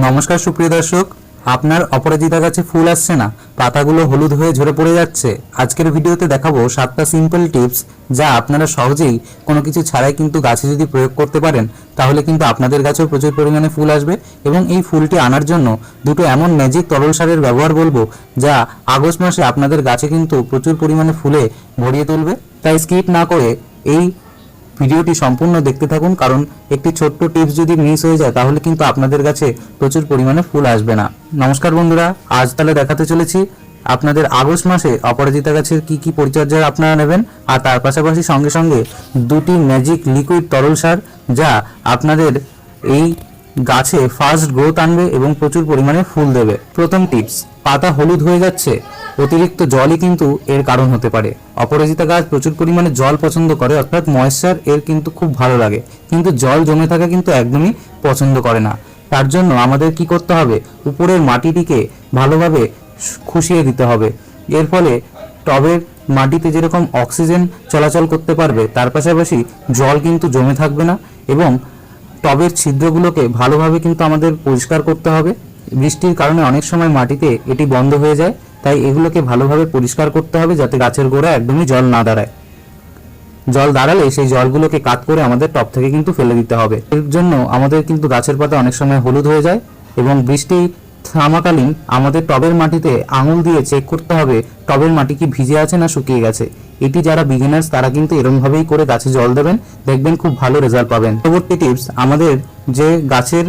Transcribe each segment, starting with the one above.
নমস্কার সুপ্রিয় দর্শক, আপনার অপরাজিতা গাছে ফুল আসছে না, পাতাগুলো হলুদ হয়ে ঝরে পড়ে যাচ্ছে। আজকের ভিডিওতে দেখাবো সাতটা সিম্পল টিপস যা আপনারা সহজেই কোনো কিছু ছাড়াই কিন্তু গাছে যদি প্রয়োগ করতে পারেন, তাহলে কিন্তু আপনাদের গাছেও প্রচুর পরিমাণে ফুল আসবে এবং এই ফুলটি আনার জন্য দুটো এমন ম্যাজিক তরল সারের ব্যবহার বলব যা আগস্ট মাসে আপনাদের গাছে কিন্তু প্রচুর পরিমাণে ফুলে ভরিয়ে তুলবে। তাই স্কিপ না করে এই ভিডিওটি সম্পূর্ণ দেখতে থাকুন, কারণ একটি ছোট্ট টিপস যদি মিস হয়ে যায়, তাহলে কিন্তু আপনাদের কাছে প্রচুর পরিমাণে ফুল আসবে না। নমস্কার বন্ধুরা, আজ তাহলে দেখাতে চলেছি আপনাদের আগস্ট মাসে অপরাজিতা গাছের কি কি পরিচর্যা আপনারা নেবেন, আর তার পাশাপাশি সঙ্গে সঙ্গে দুটি ম্যাজিক লিকুইড তরল সার যা আপনাদের এই গাছে ফার্স্ট গ্রোথ আনবে এবং প্রচুর পরিমাণে ফুল দেবে। প্রথম টিপস পাতা হলুদ হয়ে যাচ্ছে। অতিরিক্ত জলই কিন্তু এর কারণ হতে পারে। অপরাজিতা গাছ প্রচুর পরিমাণে জল পছন্দ করে, অর্থাৎ ময়েশ্চার এর কিন্তু খুব ভালো লাগে। কিন্তু জল জমে থাকা কিন্তু একদমই পছন্দ করে না। তার জন্য আমাদের কি করতে হবে? উপরের মাটিটিকে ভালোভাবে খুশিয়ে দিতে হবে। এর ফলে টবের মাটিতে যেরকম অক্সিজেন চলাচল করতে পারবে, তার পাশাপাশি জল কিন্তু জমে থাকবে না এবং টবের ছিদ্রগুলোকে ভালোভাবে কিন্তু আমাদের পরিষ্কার করতে হবে। বৃষ্টির কারণে অনেক সময় মাটিতে এটি বন্ধ হয়ে যায়, তাই এগুলোকে ভালোভাবে পরিষ্কার করতে হবে যাতে গাছের গোড়া একদমই জল না দাঁড়ায়। জল দাঁড়ালে সেই জলগুলোকে কাত করে আমাদের টপ থেকে কিন্তু ফেলে দিতে হবে। এর জন্য আমাদের কিন্তু গাছের পাতা অনেক সময় হলুদ হয়ে যায় এবং বৃষ্টি থামাকালীন আমাদের টবের মাটিতে আঙুল দিয়ে চেক করতে হবে, টবের মাটি কি ভিজে আছে না শুকিয়ে গেছে। এটি যারা বিগিনার্স তারা কিন্তু এরমভাবেই করে গাছে জল দেবেন, দেখবেন খুব ভালো রেজাল্ট পাবেন। পরবর্তী টিপস আমাদের যে গাছের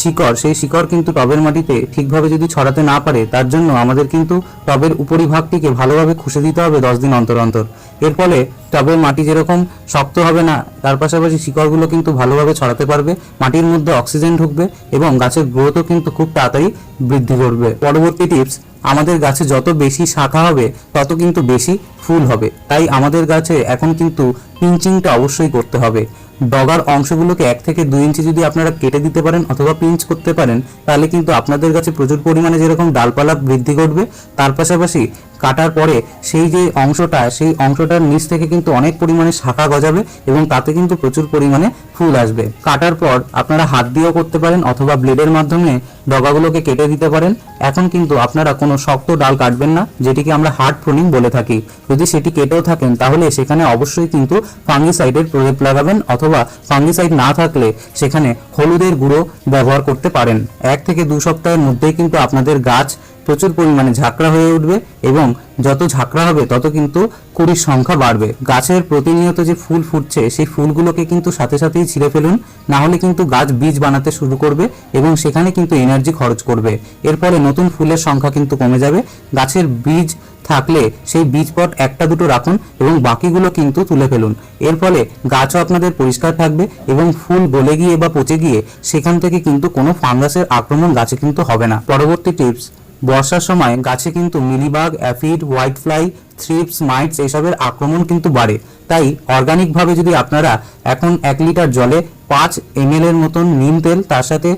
শিকড়, সেই শিকড় কিন্তু টবের মাটিতে ঠিকভাবে যদি ছড়াতে না পারে, তার জন্য আমাদের কিন্তু টবের উপরিভাগটিকে ভালোভাবে খুশে দিতে হবে দশ দিন অন্তর অন্তর। এর ফলে টবের মাটি যেরকম শক্ত হবে না, তার পাশাপাশি শিকড়গুলো কিন্তু ভালোভাবে ছড়াতে পারবে, মাটির মধ্যে অক্সিজেন ঢুকবে এবং গাছের গ্রোথও কিন্তু খুব তাড়াতাড়ি বৃদ্ধি করবে। পরবর্তী টিপস, আমাদের গাছে যত বেশি শাখা হবে, তত কিন্তু বেশি ফুল হবে। তাই আমাদের গাছে এখন কিন্তু পিঞ্চিংটা অবশ্যই করতে হবে। ডগার অংশগুলোকে এক থেকে দুই ইঞ্চি যদি আপনারা কেটে দিতে পারেন অথবা পিঞ্চ করতে পারেন, তাহলে কিন্তু আপনাদের কাছে প্রচুর পরিমাণে যেরকম ডালপালা বৃদ্ধি ঘটবে তার পাশাপাশি কাটার পরে সেই যে অংশটা, সেই অংশটার নিচ থেকে কিন্তু অনেক পরিমাণে শাখা গজাবে এবং তাতে কিন্তু প্রচুর পরিমাণে ফুল আসবে। কাটার পর আপনারা হাত দিয়েও করতে পারেন অথবা ব্লেডের মাধ্যমে ডগাগুলোকে কেটে দিতে পারেন। এখন কিন্তু আপনারা কোনো শক্ত ডাল কাটবেন না, যেটিকে আমরা হার্ড প্রুনিং বলে থাকি। যদি সেটি কেটেও থাকেন, তাহলে সেখানে অবশ্যই কিন্তু ফাঙ্গিসাইডের প্রলেপ লাগাবেন অথবা ফাঙ্গিসাইড না থাকলে সেখানে হলুদের গুঁড়ো ব্যবহার করতে পারেন। এক থেকে দু সপ্তাহের মধ্যেই কিন্তু আপনাদের গাছ প্রচুর পরিমাণে ঝাঁকড়া হয়ে উঠবে এবং যত ঝাঁকড়া হবে তত কিন্তু কুড়ির সংখ্যা বাড়বে। গাছের প্রতিনিয়ত যে ফুল ফুটছে, সেই ফুলগুলোকে কিন্তু সাথে সাথেই ছিঁড়ে ফেলুন। না হলে কিন্তু গাছ বীজ বানাতে শুরু করবে এবং সেখানে কিন্তু এনার্জি খরচ করবে। এর ফলে নতুন ফুলের সংখ্যা কিন্তু কমে যাবে। গাছের বীজ থাকলে সেই বীজ পট একটা দুটো রাখুন এবং বাকিগুলো কিন্তু তুলে ফেলুন। এর ফলে গাছও আপনাদের পরিষ্কার থাকবে এবং ফুল গলে গিয়ে বা পচে গিয়ে সেখান থেকে কিন্তু কোনো ফাঙ্গাসের আক্রমণ গাছে কিন্তু হবে না। পরবর্তী টিপস বর্ষার সময় গাছে কিন্তু mealybug, aphid white fly thrips, mites এসবের আক্রমণ কিন্তু বাড়ে। তাই অর্গানিকভাবে যদি আপনারা এখন এক লিটার জলে পাঁচ এম এর মতন নিম তেল, তার সাথে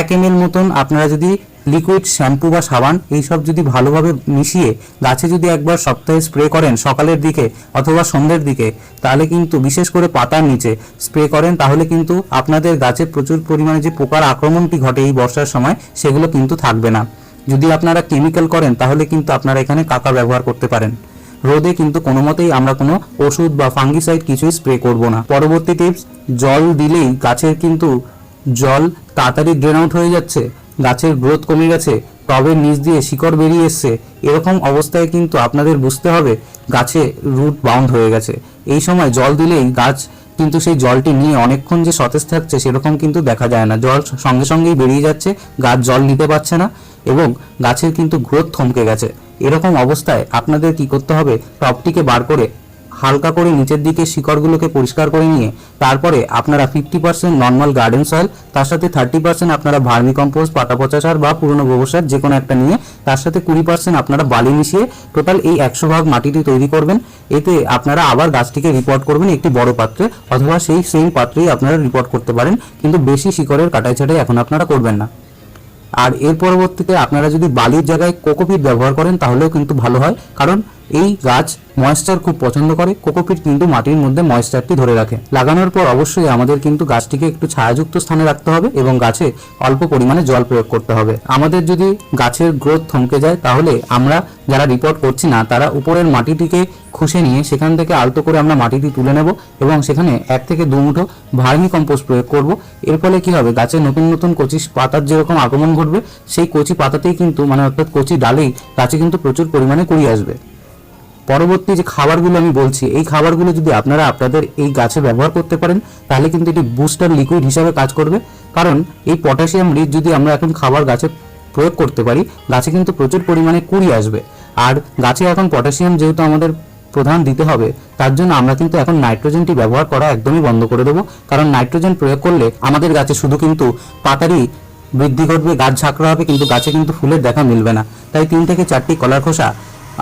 এক এম মতন আপনারা যদি লিকুইড শ্যাম্পু বা সাবান, এইসব যদি ভালোভাবে মিশিয়ে গাছে যদি একবার সপ্তাহে স্প্রে করেন সকালের দিকে অথবা সন্ধ্যের দিকে, তাহলে কিন্তু বিশেষ করে পাতার নিচে স্প্রে করেন, তাহলে কিন্তু আপনাদের গাছে প্রচুর পরিমাণে যে পোকার আক্রমণটি ঘটে এই বর্ষার সময়, সেগুলো কিন্তু থাকবে না। যদি আপনারা কেমিক্যাল করেন, তাহলে কিন্তু আপনারা এখানে কাকা ব্যবহার করতে পারেন। রোদে কিন্তু কোনো মতেই আমরা কোনো ওষুধ বা ফাঙ্গিসাইড কিছুই স্প্রে করব না। পরবর্তী টিপস জল দিলেই গাছের কিন্তু জল তাড়াতাড়ি ড্রেন আউট হয়ে যাচ্ছে, গাছের গ্রোথ কমে গেছে, টবের নিচ দিয়ে শিকড় বেরিয়ে এসছে। এরকম অবস্থায় কিন্তু আপনাদের বুঝতে হবে, গাছে রুট বাউন্ড হয়ে গেছে। এই সময় জল দিলেই গাছ কিন্তু সেই জলটি নিয়ে অনেকক্ষণ যে সতেজ থাকছে, সেরকম কিন্তু দেখা যায় না। জল সঙ্গে সঙ্গেই বেরিয়ে যাচ্ছে, গাছ জল নিতে পারছে না। এবং গাছের কিন্তু গ্রোথ থমকে গেছে। এরকম অবস্থায় আপনাদের কি করতে হবে? টবটিকে বার করে হালকা করে নিচের দিকে শিকড়গুলোকে পরিষ্কার করে নিয়ে, তারপরে আপনারা fifty percent normal garden soil তার সাথে থার্টি পার্সেন্ট আপনারা ভার্মি কম্পোস্ট পাতা পচা সার বা পুরনো গোবর সার যে কোনো একটা নিয়ে, তার সাথে কুড়ি পার্সেন্ট আপনারা বালি মিশিয়ে টোটাল এই একশো ভাগ মাটিটি তৈরি করবেন। এতে আপনারা আবার গাছটিকে রিপোর্ট করবেন একটি বড় পাত্রে অথবা সেই সেম পাত্রেই আপনারা রিপোর্ট করতে পারেন। কিন্তু বেশি শিকড়ের কাটাই ছাটাই এখন আপনারা করবেন না। আর এর পরবর্তীতে আপনারা যদি বালির জায়গায় কোকোপিট ব্যবহার করেন, তাহলেও কিন্তু ভালো হয়। কারণ এই গাছ ময়েশ্চার খুব পছন্দ করে। কোকোপিট কিন্তু মাটির মধ্যে ময়েশ্চারটি ধরে রাখে। লাগানোর পর অবশ্যই আমাদের কিন্তু গাছটিকে একটু ছায়াযুক্ত স্থানে রাখতে হবে এবং গাছে অল্প পরিমাণে জল প্রয়োগ করতে হবে। আমাদের যদি গাছের গ্রোথ থমকে যায়, তাহলে আমরা যারা রিপোর্ট করছি না, তারা উপরের মাটিটিকে খুশে নিয়ে সেখান থেকে আলতো করে আমরা মাটিটি তুলে নেব এবং সেখানে এক থেকে দু মুঠো ভার্মি কম্পোস্ট প্রয়োগ করব। এর ফলে কি হবে? গাছে নতুন নতুন কচি পাতার যেরকম আগমন ঘটবে, সেই কচি পাতাতেই কিন্তু মানে অর্থাৎ কচি ডালেই গাছে কিন্তু প্রচুর পরিমাণে কুড়ি আসবে। পরবর্তী যে খাবারগুলো আমি বলছি, এই খাবারগুলো যদি আপনারা আপনাদের এই গাছে ব্যবহার করতে পারেন, তাহলে কিন্তু এটি বুস্টার লিকুইড হিসাবে কাজ করবে। কারণ এই পটাশিয়াম রিচ যদি আমরা এখন খাবার গাছে প্রয়োগ করতে পারি, গাছে কিন্তু প্রচুর পরিমাণে কুড়ি আসবে। আর গাছে এখন পটাশিয়াম যেহেতু আমাদের প্রধান দিতে হবে, তার জন্য আমরা কিন্তু এখন নাইট্রোজেনটি ব্যবহার করা একদমই বন্ধ করে দেবো। কারণ নাইট্রোজেন প্রয়োগ করলে আমাদের গাছে শুধু কিন্তু পাতারই বৃদ্ধি ঘটবে, গাছ ঝাঁকড়া হবে, কিন্তু গাছে কিন্তু ফুলের দেখা মিলবে না। তাই তিন থেকে চারটি কলার খোসা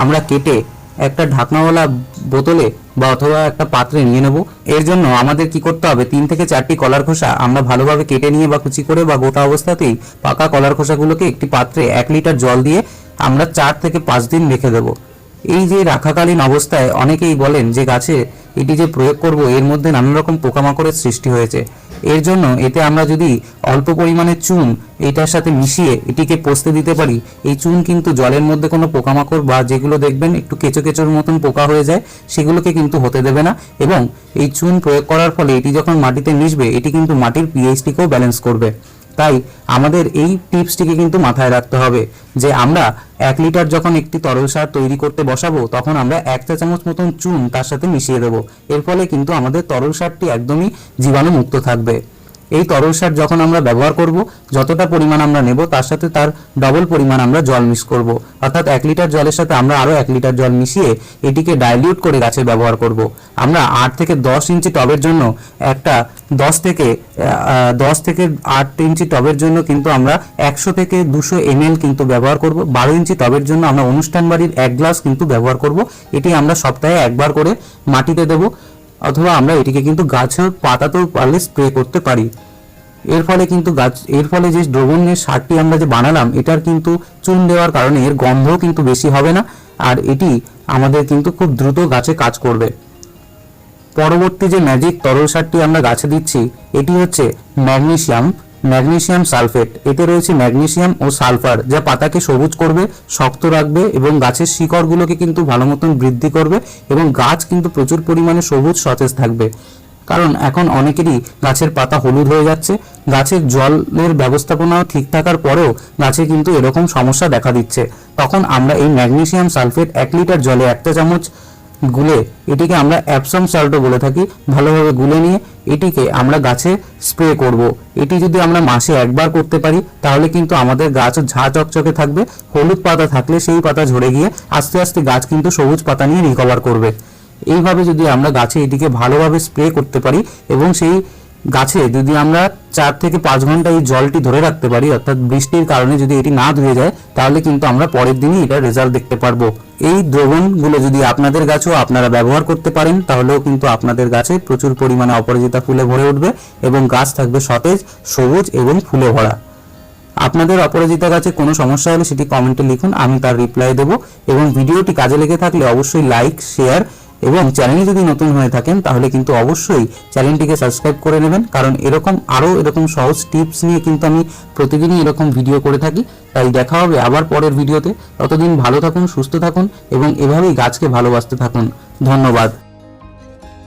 আমরা কেটে একটা ঢাকনাওয়ালা বোতলে বা অথবা একটা পাত্রে নিয়ে নেব। এর জন্য আমাদের কি করতে হবে? তিন থেকে চারটি কলার খোসা আমরা ভালোভাবে কেটে নিয়ে বা কুচি করে বা গোটা অবস্থাতেই পাকা কলার খোসাগুলোকে একটি পাত্রে এক লিটার জল দিয়ে আমরা চার থেকে পাঁচ দিন রেখে দেবো। এই যে রাখাকালীন অবস্থায় অনেকেই বলেন যে গাছে এটি যে প্রয়োগ করব, এর মধ্যে নানা রকম পোকামাকড়ের সৃষ্টি হয়েছে। এর জন্য এতে আমরা যদি অল্প পরিমাণে চুন এটার সাথে মিশিয়ে এটিকে পোস্তে দিতে পারি, এই চুন কিন্তু জলের মধ্যে কোনো পোকামাকড় বা যেগুলো দেখবেন একটু কেঁচো কেঁচোর মতন পোকা হয়ে যায়, সেগুলোকে কিন্তু হতে দেবে না এবং এই চুন প্রয়োগ করার ফলে এটি যখন মাটিতে মিশবে, এটি কিন্তু মাটির পিএইচটিকেও ব্যালেন্স করবে। তাই আমাদের এই টিপসটিকে কিন্তু মাথায় রাখতে হবে যে আমরা এক লিটার যখন একটি তরল সার তৈরি করতে বসাবো, তখন আমরা এক চা চামচ মতন চুন তার সাথে মিশিয়ে দেবো। এর ফলে কিন্তু আমাদের তরল সারটি একদমই জীবাণুমুক্ত থাকবে। এই তরল সার যখন আমরা ব্যবহার করব, যতটা পরিমাণ আমরা নেব, তার সাথে তার ডবল পরিমাণ আমরা জল মিক্স করব। অর্থাৎ এক লিটার জলের সাথে আমরা আরও এক লিটার জল মিশিয়ে এটিকে ডাইলিউট করে গাছে ব্যবহার করব। আমরা আট থেকে দশ ইঞ্চি টবের জন্য একটা দশ থেকে দশ থেকে আট ইঞ্চি টবের জন্য কিন্তু আমরা একশো থেকে দুশো এমএল কিন্তু ব্যবহার করব। বারো ইঞ্চি টবের জন্য আমরা অনুষ্ঠান বাড়ির এক গ্লাস কিন্তু ব্যবহার করব। এটি আমরা সপ্তাহে একবার করে মাটিতে দেবো। অথবা আমরা এটিকে কিন্তু গাছের পাতাতেও পারলে স্প্রে করতে পারি। এর ফলে কিন্তু গাছ, এর ফলে যে দ্রবণের সারটি আমরা যে বানালাম, এটার কিন্তু চুন দেওয়ার কারণে এর গন্ধও কিন্তু বেশি হবে না, আর এটি আমাদের কিন্তু খুব দ্রুত গাছে কাজ করবে। পরবর্তী যে ম্যাজিক তরল সারটি আমরা গাছে দিচ্ছি, এটি হচ্ছে ম্যাগনেসিয়াম। Magnesium sulphate. এতে রয়েছে ম্যাগনেসিয়াম ও সালফার, যা পাতাকে সবুজ করবে, শক্ত রাখবে এবং গাছের শিকড়গুলোকে কিন্তু ভালো মতন বৃদ্ধি করবে এবং গাছ কিন্তু প্রচুর পরিমাণে সবুজ, সতেজ থাকবে। কারণ এখন অনেকেরই গাছের পাতা হলুদ হয়ে যাচ্ছে। গাছের জলের ব্যবস্থাপনা ঠিক থাকার পরেও গাছে কিন্তু এরকম সমস্যা দেখা দিচ্ছে। তখন আমরা এই ম্যাগনেসিয়াম সালফেট এক লিটার জলে একটা চামচ গুলে এটিকে আমরা অ্যাপসাম সল্টও বলে থাকি ভালোভাবে গুলে নিয়ে এটিকে আমরা গাছে স্প্রে করব। এটি যদি আমরা মাসে একবার করতে পারি, তাহলে কিন্তু আমাদের গাছ ঝা চকচকে থাকবে, হলুদ পাতা থাকলে সেই পাতা ঝরে গিয়ে আস্তে আস্তে গাছ কিন্তু সবুজ পাতা নিয়ে রিকভার করবে এইভাবে যদি আমরা গাছে এটিকে ভালোভাবে স্প্রে করতে পারি এবং সেই গাছে যদি আমরা চার থেকে পাঁচ ঘণ্টা এই জলটি ধরে রাখতে পারি, অর্থাৎ বৃষ্টির কারণে যদি এটি না ধুয়ে যায়, তাহলে কিন্তু আমরা পরের দিনই এটার রেজাল্ট দেখতে পারব। এই দ্রবণগুলো যদি আপনাদের গাছেও আপনারা ব্যবহার করতে পারেন, তাহলেও কিন্তু আপনাদের গাছে প্রচুর পরিমাণে অপরাজিতা ফুলে ভরে উঠবে এবং গাছ থাকবে সতেজ, সবুজ এবং ফুলে ভরা। আপনাদের অপরাজিতা গাছে কোনো সমস্যা হলে সেটি কমেন্টে লিখুন, আমি তার রিপ্লাই দেব এবং ভিডিওটি কাজে লেগে থাকলে অবশ্যই লাইক শেয়ার এবং চ্যানেলে যদি নতুন হয়ে থাকেন, তাহলে কিন্তু অবশ্যই চ্যানেলটিকে সাবস্ক্রাইব করে নেবেন। কারণ এরকম আরও এরকম সহজ টিপস নিয়ে কিন্তু আমি প্রতিদিনই এরকম ভিডিও করে থাকি। তাই দেখা হবে আবার পরের ভিডিওতে ততদিন ভালো থাকুন, সুস্থ থাকুন এবং এভাবেই গাছকে ভালোবাসতে থাকুন। ধন্যবাদ।